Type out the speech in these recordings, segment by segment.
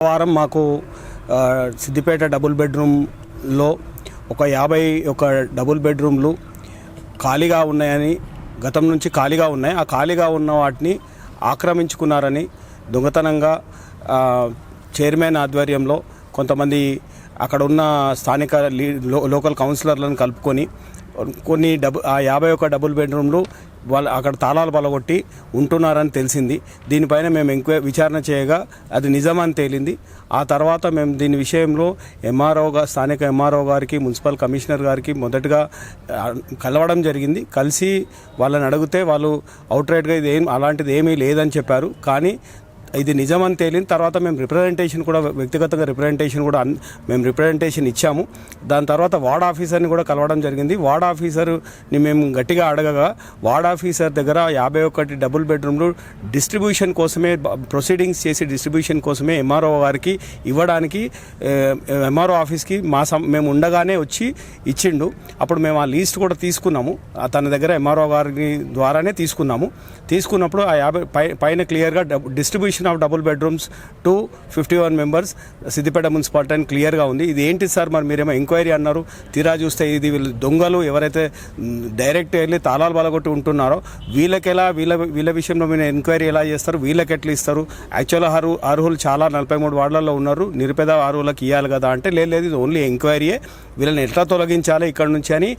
వారం మాకు సిద్దిపేట డబుల్ బెడ్రూమ్లో ఒక యాభై ఒక డబుల్ బెడ్రూమ్లు ఖాళీగా ఉన్నాయని గతం నుంచి ఖాళీగా ఉన్నాయి. ఆ ఖాళీగా ఉన్న వాటిని ఆక్రమించుకున్నారని దొంగతనంగా చైర్మన్ ఆధ్వర్యంలో కొంతమంది అక్కడ ఉన్న స్థానిక లో- లోకల్ కౌన్సిలర్లను కలుపుకొని కొన్ని డబు ఆ యాభై ఒక డబుల్ బెడ్రూమ్లు వాళ్ళు అక్కడ తాళాలు పలగొట్టి ఉంటున్నారని తెలిసింది. దీనిపైన మేము ఎంక్వై విచారణ చేయగా అది నిజమని తేలింది. ఆ తర్వాత మేము దీని విషయంలో ఎంఆర్ఓగా స్థానిక ఎంఆర్ఓ గారికి మున్సిపల్ కమిషనర్ గారికి మొదటగా కలవడం జరిగింది. కలిసి వాళ్ళని అడిగితే వాళ్ళు అవుట్ రైట్గా ఇది ఏం అలాంటిది ఏమీ లేదని చెప్పారు. కానీ ఇది నిజమని తేలిన తర్వాత మేము రిప్రజెంటేషన్ కూడా వ్యక్తిగతంగా రిప్రజెంటేషన్ కూడా మేము రిప్రజెంటేషన్ ఇచ్చాము. దాని తర్వాత వార్డ్ ఆఫీసర్ని కూడా కలవడం జరిగింది. వార్డ్ ఆఫీసర్ని మేము గట్టిగా అడగగా వార్డ్ ఆఫీసర్ దగ్గర యాభై ఒకటి డబుల్ బెడ్రూమ్లు డిస్ట్రిబ్యూషన్ కోసమే ప్రొసీడింగ్స్ చేసి డిస్ట్రిబ్యూషన్ కోసమే ఎంఆర్ఓ గారికి ఇవ్వడానికి ఎంఆర్ఓ ఆఫీస్కి మా సం మేము ఉండగానే వచ్చి ఇచ్చిండు. అప్పుడు మేము ఆ లీస్ట్ కూడా తీసుకున్నాము. తన దగ్గర ఎంఆర్ఓ గారి ద్వారానే తీసుకున్నాము. తీసుకున్నప్పుడు ఆ యాభై పై పైన క్లియర్గా distribution of double bedrooms to fifty one members Siddipet municipality అని క్లియర్గా ఉంది. ఇది ఏంటి సార్? మరి మీరేమో ఎంక్వైరీ అన్నారు. తీరా చూస్తే ఇది వీళ్ళు దొంగలు ఎవరైతే డైరెక్ట్ వెళ్ళి తాళాలు బలగొట్టి ఉంటున్నారో వీళ్ళకెలా వీళ్ళ వీళ్ళ విషయంలో మీరు ఎంక్వైరీ ఎలా చేస్తారు? వీళ్ళకి ఎట్లా ఇస్తారు? యాక్చువల్ అర్హు అర్హులు చాలా నలభై మూడు వార్డులలో ఉన్నారు. నిరుపేద అర్హులకు ఇవ్వాలి కదా అంటే లేదు లేదు ఇది ఓన్లీ ఎంక్వైరీయే వీళ్ళని ఎట్లా తొలగించాలి ఇక్కడ నుంచి అని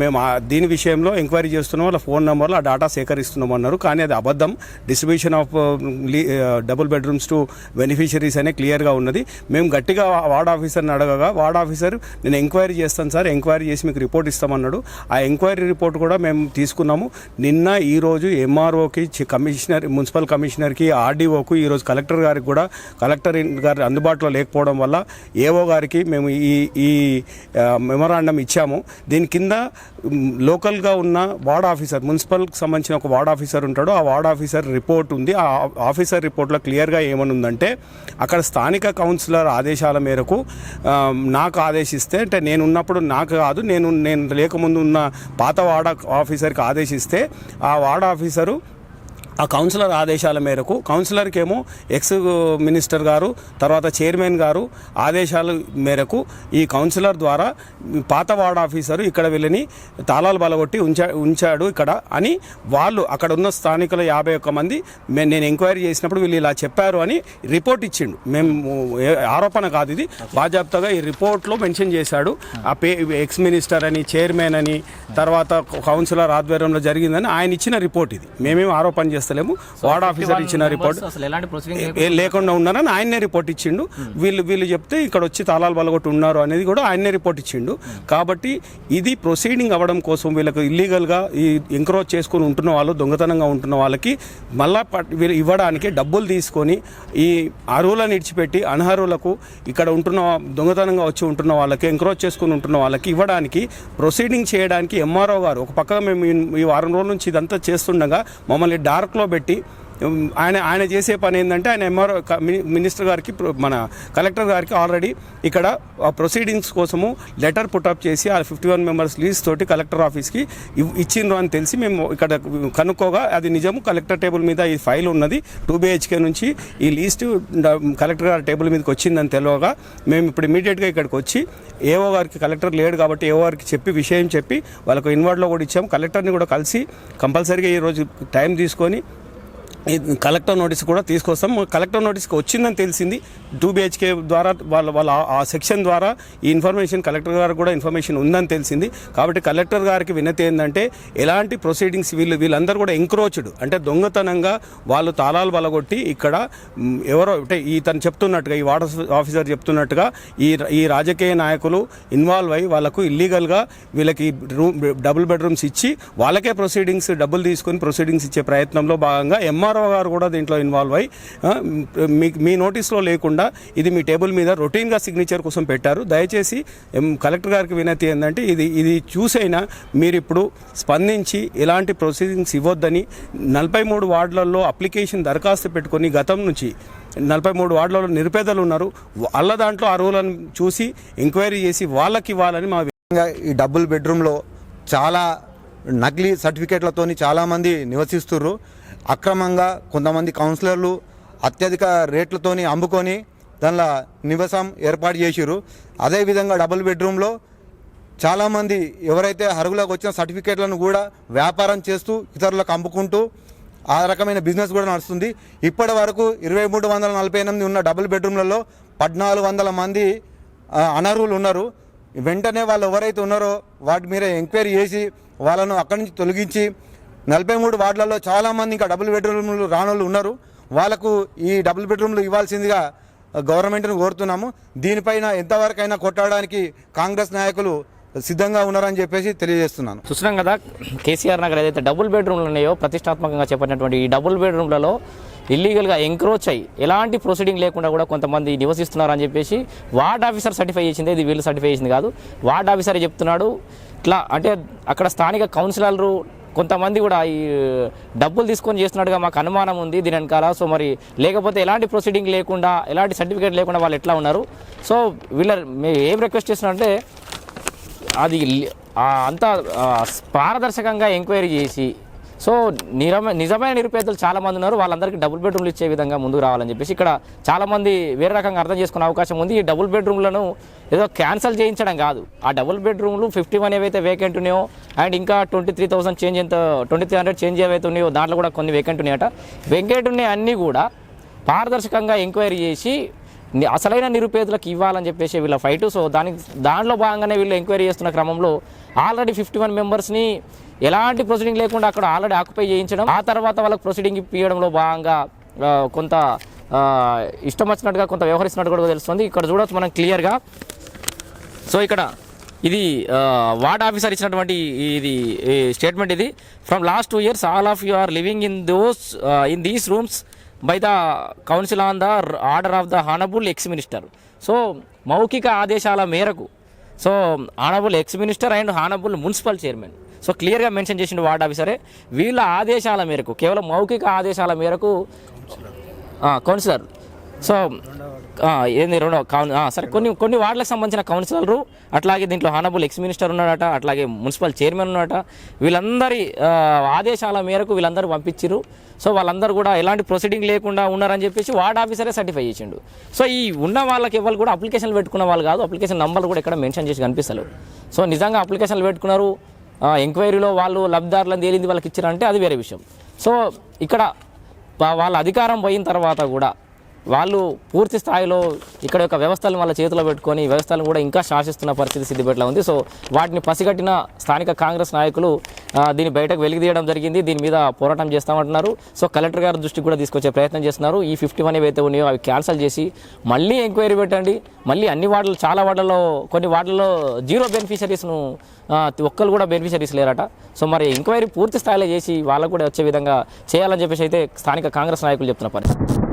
మేము దీని విషయంలో ఎంక్వైరీ చేస్తున్నాం. వాళ్ళ ఫోన్ నెంబర్లో ఆ డేటా సేకరిస్తున్నాం అన్నారు. కానీ అది అబద్ధం. Distribution of double bedrooms to beneficiaries అనే క్లియర్గా ఉన్నది. మేము గట్టిగా వార్డ్ ఆఫీసర్ని అడగగా వార్డ్ ఆఫీసర్ నేను ఎంక్వైరీ చేస్తాను సార్ ఎంక్వైరీ చేసి మీకు రిపోర్ట్ ఇస్తామన్నాడు. ఆ ఎంక్వైరీ రిపోర్ట్ కూడా మేము తీసుకున్నాము. నిన్న ఈరోజు ఎంఆర్ఓకి కమిషనర్ మున్సిపల్ కమిషనర్కి ఆర్డీఓకు ఈరోజు కలెక్టర్ గారికి కూడా కలెక్టర్ గారి అందుబాటులో లేకపోవడం వల్ల ఏఓ గారికి మేము ఈ ఈ మెమరాండం ఇచ్చాము. దీని కింద లోకల్గా ఉన్న వార్డ్ ఆఫీసర్ మున్సిపల్కి సంబంధించిన ఒక వార్డ్ ఆఫీసర్ ఉంటాడు. ఆ వార్డ్ ఆఫీసర్ రిపోర్ట్ ఉంది. ఆ ఆఫీసర్ రిపోర్ట్లో క్లియర్గా ఏమనుందంటే అక్కడ స్థానిక కౌన్సిలర్ ఆదేశాల మేరకు నాకు ఆదేశిస్తే అంటే నేను ఉన్నప్పుడు నాకు కాదు నేను నేను లేకముందు ఉన్న పాత వార్డ్ ఆఫీసర్కి ఆదేశిస్తే ఆ వార్డ్ ఆఫీసరు ఆ కౌన్సిలర్ ఆదేశాల మేరకు కౌన్సిలర్కి ఏమో ఎక్స్ మినిస్టర్ గారు తర్వాత చైర్మన్ గారు ఆదేశాల మేరకు ఈ కౌన్సిలర్ ద్వారా పాత వార్డ్ ఆఫీసరు ఇక్కడ వీళ్ళని తాళాలు బలగొట్టి ఉంచా ఉంచాడు ఇక్కడ అని వాళ్ళు అక్కడ ఉన్న స్థానికుల యాభై ఒక్క మంది మే- నేను ఎంక్వైరీ చేసినప్పుడు వీళ్ళు ఇలా చెప్పారు అని రిపోర్ట్ ఇచ్చిండు. మేము ఆరోపణ కాదు ఇది. బాజాబ్తాగా ఈ రిపోర్ట్లో మెన్షన్ చేశాడు. ఆ పే ఎక్స్ మినిస్టర్ అని చైర్మన్ అని తర్వాత కౌన్సిలర్ ఆధ్వర్యంలో జరిగిందని ఆయన ఇచ్చిన రిపోర్ట్ ఇది. మేమేం ఆరోపణ చేస్తాం చేస్తలేము. వార్డ్ ఆఫీసర్ ఇచ్చిన రిపోర్ట్ ఏ- లేకుండా ఉన్నారని ఆయన్నే రిపోర్ట్ ఇచ్చిండు. వీళ్ళు వీళ్ళు చెప్తే ఇక్కడ వచ్చి తాళాలు బలగొట్టి ఉన్నారు అనేది కూడా ఆయన్నే రిపోర్ట్ ఇచ్చిండు. కాబట్టి ఇది ప్రొసీడింగ్ అవ్వడం కోసం వీళ్ళకి ఇల్లీగల్గా ఈ ఎంక్రోచ్ చేసుకొని ఉంటున్న వాళ్ళు దొంగతనంగా ఉంటున్న వాళ్ళకి మళ్ళా ఇవ్వడానికి డబ్బులు తీసుకొని ఈ అర్హులను ఇడిచిపెట్టి అనర్హులకు ఇక్కడ ఉంటున్న దొంగతనంగా వచ్చి ఉంటున్న వాళ్ళకి ఎంక్రోచ్ చేసుకుని ఉంటున్న వాళ్ళకి ఇవ్వడానికి ప్రొసీడింగ్ చేయడానికి ఎంఆర్ఓ గారు ఒక పక్క మేము ఈ- వారం రోజుల నుంచి ఇదంతా చేస్తుండగా మమ్మల్ని డార్క్లో పెట్టి ఉమ్, ఆయన ఆయన చేసే పని ఏంటంటే ఆయన ఎంఆర్ఓ మినిస్టర్ గారికి మన కలెక్టర్ గారికి ఆల్రెడీ ఇక్కడ ప్రొసీడింగ్స్ కోసము లెటర్ పుటప్ చేసి ఆ ఫిఫ్టీ వన్ మెంబర్స్ లీజ్ తోటి కలెక్టర్ ఆఫీస్కి ఇచ్చిండ్రు అని తెలిసి మేము ఇక్కడ కనుక్కోగా అది నిజము. కలెక్టర్ టేబుల్ మీద ఈ ఫైల్ ఉన్నది. టూ బిహెచ్కే నుంచి ఈ లీస్ట్ కలెక్టర్ గారి టేబుల్ మీదకి వచ్చిందని తెలియగా మేము ఇప్పుడు ఇమీడియట్గా ఇక్కడికి వచ్చి ఏవో గారికి కలెక్టర్ లేడు కాబట్టి ఏవో గారికి చెప్పి విషయం చెప్పి వాళ్ళకు ఇన్వార్డ్లో కూడా ఇచ్చాము. కలెక్టర్ని కూడా కలిసి కంపల్సరీగా ఈరోజు టైం తీసుకొని కలెక్టర్ నోటీస్ కూడా తీసుకొస్తాం. కలెక్టర్ నోటీస్కి వచ్చిందని తెలిసింది. టూ బిహెచ్కే ద్వారా వాళ్ళ వాళ్ళ ఆ- సెక్షన్ ద్వారా ఈ ఇన్ఫర్మేషన్ కలెక్టర్ గారు కూడా ఇన్ఫర్మేషన్ ఉందని తెలిసింది. కాబట్టి కలెక్టర్ గారికి వినతి ఏంటంటే ఎలాంటి ప్రొసీడింగ్స్ వీళ్ళు వీళ్ళందరూ కూడా ఎంక్రోచ్డ్. అంటే దొంగతనంగా వాళ్ళు తాళాలు బలగొట్టి ఇక్కడ ఎవరో అంటే ఈ తను చెప్తున్నట్టుగా ఈ వాటర్ ఆఫీసర్ చెప్తున్నట్టుగా ఈ ఈ రాజకీయ నాయకులు ఇన్వాల్వ్ అయ్యి వాళ్ళకు ఇల్లీగల్గా వీళ్ళకి రూమ్ డబుల్ బెడ్రూమ్స్ ఇచ్చి వాళ్ళకే ప్రొసీడింగ్స్ డబ్బులు తీసుకొని ప్రొసీడింగ్స్ ఇచ్చే ప్రయత్నంలో భాగంగా ఎంఆర్ సుబ్బారావు గారు కూడా దీంట్లో ఇన్వాల్వ్ అయ్యి మీ మీ నోటీస్లో లేకుండా ఇది మీ టేబుల్ మీద రొటీన్గా సిగ్నేచర్ కోసం పెట్టారు. దయచేసి కలెక్టర్ గారికి వినతి ఏంటంటే ఇది ఇది చూసైనా మీరు ఇప్పుడు స్పందించి ఇలాంటి ప్రొసీడింగ్స్ ఇవ్వొద్దని నలభై మూడు వార్డులలో అప్లికేషన్ దరఖాస్తు పెట్టుకొని గతం నుంచి నలభై మూడు వార్డులలో నిరుపేదలు ఉన్నారు. వాళ్ళ దాంట్లో అర్హులను చూసి ఎంక్వైరీ చేసి వాళ్ళకి ఇవ్వాలని మా విధంగా ఈ డబుల్ బెడ్రూమ్లో చాలా నకిలీ సర్టిఫికేట్లతోని చాలామంది నివసిస్తున్నారు అక్రమంగా కొంతమంది కౌన్సిలర్లు అత్యధిక రేట్లతోని అమ్ముకొని దానిలో నివాసం ఏర్పాటు చేసిరు అదేవిధంగా డబుల్ బెడ్రూమ్లో చాలామంది ఎవరైతే అరుగులోకి వచ్చిన సర్టిఫికేట్లను కూడా వ్యాపారం చేస్తూ ఇతరులకు అమ్ముకుంటూ ఆ రకమైన బిజినెస్ కూడా నడుస్తుంది. ఇప్పటి వరకు ఇరవై మూడు వందల నలభై ఎనిమిది ఉన్న డబుల్ బెడ్రూమ్లలో పద్నాలుగు వందల మంది అనర్హులు ఉన్నారు. వెంటనే వాళ్ళు ఎవరైతే ఉన్నారో వాటి మీద ఎంక్వైరీ చేసి వాళ్ళను అక్కడి నుంచి తొలగించి నలభై మూడు వార్డులలో చాలామంది ఇంకా డబుల్ బెడ్రూమ్లు రానోళ్ళు ఉన్నారు. వాళ్ళకు ఈ డబుల్ బెడ్రూమ్లు ఇవ్వాల్సిందిగా గవర్నమెంట్ను కోరుతున్నాము. దీనిపైన ఎంతవరకైనా కొట్టడానికి కాంగ్రెస్ నాయకులు సిద్ధంగా ఉన్నారని చెప్పేసి తెలియజేస్తున్నాను. చూస్తున్నాం కదా కేసీఆర్ నగర్ ఏదైతే డబుల్ బెడ్రూమ్లు ఉన్నాయో ప్రతిష్టాత్మకంగా చెప్పినటువంటి ఈ డబుల్ బెడ్రూమ్లలో ఇల్లీగల్గా ఎంక్రోచ్ అయ్యి ఎలాంటి ప్రొసీడింగ్ లేకుండా కూడా కొంతమంది నివసిస్తున్నారని చెప్పేసి వార్డ్ ఆఫీసర్ సర్టిఫై చేసింది. ఇది వీళ్ళు సర్టిఫై చేసింది కాదు. వార్డ్ ఆఫీసరే చెప్తున్నాడు. ఇట్లా అంటే అక్కడ స్థానిక కౌన్సిలర్లు కొంతమంది కూడా ఈ డబ్బులు తీసుకొని చేస్తున్నట్టుగా మాకు అనుమానం ఉంది దీని వెనకాల. సో మరి లేకపోతే ఎలాంటి ప్రొసీడింగ్ లేకుండా ఎలాంటి సర్టిఫికేట్ లేకుండా వాళ్ళు ఎట్లా ఉన్నారు? సో వీళ్ళ మేము ఏం రిక్వెస్ట్ చేస్తున్నారంటే అది అంతా పారదర్శకంగా ఎంక్వైరీ చేసి సో నిరమ నిజమైన నిరుపేదలు చాలామంది ఉన్నారు. వాళ్ళందరికీ డబుల్ బెడ్రూమ్లు ఇచ్చే విధంగా ముందుకు రావాలని చెప్పేసి ఇక్కడ చాలామంది వేరే రకంగా అర్థం చేసుకునే అవకాశం ఉంది. ఈ డబుల్ బెడ్రూమ్లను ఏదో క్యాన్సిల్ చేయించడం కాదు. ఆ డబుల్ బెడ్రూమ్లు ఫిఫ్టీ వన్ ఏవైతే వేకెంట్ ఉన్నాయో అండ్ ఇంకా ట్వంటీ త్రీ థౌసండ్ చేంజ్ ఎంత ట్వంటీ త్రీ హండ్రెడ్ చేంజ్ ఏవైతే ఉన్నాయో దాంట్లో కూడా కొన్ని వేకెంట్ ఉన్నాయట. వేకెంట్ ఉన్నాయి అన్నీ కూడా పారదర్శకంగా ఎంక్వైరీ చేసి అసలైన నిరుపేదలకు ఇవ్వాలని చెప్పేసి వీళ్ళ ఫైట్ సో దానికి దాంట్లో భాగంగానే వీళ్ళు ఎంక్వైరీ చేస్తున్న క్రమంలో ఆల్రెడీ ఫిఫ్టీ వన్ మెంబర్స్ని ఎలాంటి ప్రొసీడింగ్ లేకుండా అక్కడ ఆల్రెడీ ఆక్యుపై చేయించడం ఆ తర్వాత వాళ్ళకి ప్రొసీడింగ్ ఇప్పించడంలో భాగంగా కొంత ఇష్టం వచ్చినట్టుగా కొంత వ్యవహరిస్తున్నట్టు కూడా తెలుస్తుంది. ఇక్కడ చూడొచ్చు మనం క్లియర్గా సో ఇక్కడ ఇది వార్డ్ ఆఫీసర్ ఇచ్చినటువంటి ఇది స్టేట్మెంట్ ఇది. From last two years all of you are living in those in these rooms by the council on the order of the honourable ex minister so మౌఖిక ఆదేశాల మేరకు so honourable ex minister and honourable municipal chairman so క్లియర్గా mention చేసిన ward ఆఫీసరే వీళ్ళ ఆదేశాల మేరకు కేవలం మౌఖిక ఆదేశాల మేరకు కౌన్సిలర్ సో ఏంది రెండో కౌన్ సరే కొన్ని కొన్ని వార్డులకు సంబంధించిన కౌన్సిలర్లు అట్లాగే దీంట్లో హానబుల్ ఎక్స్ మినిస్టర్ ఉన్నాడట అట్లాగే మున్సిపల్ చైర్మన్ ఉన్నాడట వీళ్ళందరి ఆదేశాల మేరకు వీళ్ళందరూ పంపించారు సో వాళ్ళందరూ కూడా ఎలాంటి ప్రొసీడింగ్ లేకుండా ఉన్నారని చెప్పేసి వార్డ్ ఆఫీసరే సర్టిఫై చేసిండు. సో ఈ ఉన్న వాళ్ళకి ఎవరు కూడా అప్లికేషన్లు పెట్టుకున్న వాళ్ళు కాదు అప్లికేషన్ నంబర్లు కూడా ఇక్కడ మెన్షన్ చేసి కనిపిస్తలేవు. సో నిజంగా అప్లికేషన్లు పెట్టుకున్నారు ఎంక్వైరీలో వాళ్ళు లబ్ధిదారులను తేలింది వాళ్ళకి ఇచ్చారంటే అది వేరే విషయం. సో ఇక్కడ వాళ్ళ అధికారం పోయిన తర్వాత కూడా వాళ్ళు పూర్తి స్థాయిలో ఇక్కడ యొక్క వ్యవస్థలను వాళ్ళ చేతిలో పెట్టుకొని వ్యవస్థలను కూడా ఇంకా శాసిస్తున్న పరిస్థితి సిద్దిపేటలో ఉంది. సో వాటిని పసిగట్టిన స్థానిక కాంగ్రెస్ నాయకులు దీన్ని బయటకు వెలిగితీయడం జరిగింది. దీని మీద పోరాటం చేస్తామంటున్నారు. సో కలెక్టర్ గారి దృష్టికి కూడా తీసుకొచ్చే ప్రయత్నం చేస్తున్నారు. ఈ ఫిఫ్టీ వన్ ఏవైతే ఉన్నాయో అవి క్యాన్సిల్ చేసి మళ్ళీ ఎంక్వైరీ పెట్టండి. మళ్ళీ అన్ని వార్డులు చాలా వార్డులలో కొన్ని వార్డులలో జీరో బెనిఫిషరీస్ను ఒక్కరు కూడా బెనిఫిషరీస్ లేరట. సో మరి ఎంక్వైరీ పూర్తి స్థాయిలో చేసి వాళ్ళకు కూడా వచ్చే విధంగా చేయాలని చెప్పేసి అయితే స్థానిక కాంగ్రెస్ నాయకులు చెప్తున్న పరిస్థితి.